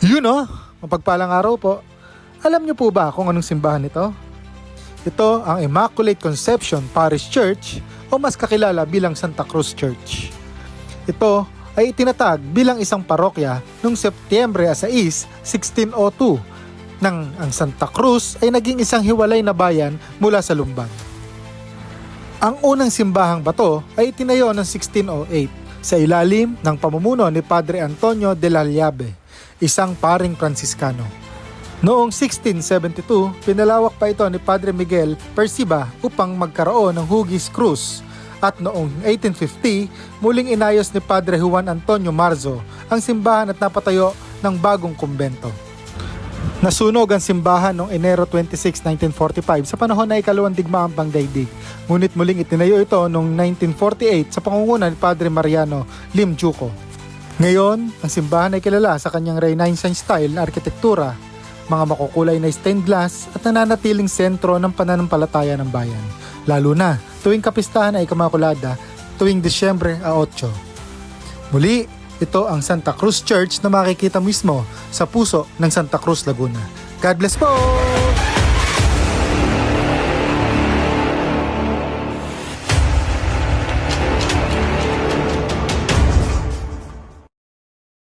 Yun oh, mapagpalang araw po. Alam niyo po ba kung anong simbahan ito? Ito ang Immaculate Conception Parish Church o mas kakilala bilang Santa Cruz Church. Ito ay itinatag bilang isang parokya noong Setyembre 6, 1602 nang ang Santa Cruz ay naging isang hiwalay na bayan mula sa Lumban. Ang unang simbahang bato ay itinayo noong 1608 sa ilalim ng pamumuno ni Padre Antonio de la Llave, isang paring Pransiskano. Noong 1672, pinalawak pa ito ni Padre Miguel Persiba upang magkaroon ng Hugis Cruz at noong 1850, muling inayos ni Padre Juan Antonio Marzo ang simbahan at napatayo ng bagong kumbento. Nasunog ang simbahan noong Enero 26, 1945 sa panahon na ikalawang digmaang pangdaigdig. Ngunit muling itinayo ito noong 1948 sa pangunguna ni Padre Mariano Lim Juco. Ngayon, ang simbahan ay kilala sa kanyang Renaissance style na arkitektura, mga makukulay na stained glass at nananatiling sentro ng pananampalataya ng bayan. Lalo na tuwing kapistahan ay kamakulada tuwing Disyembre a 8. Muli, ito ang Santa Cruz Church na makikita mismo sa puso ng Santa Cruz, Laguna. God bless po!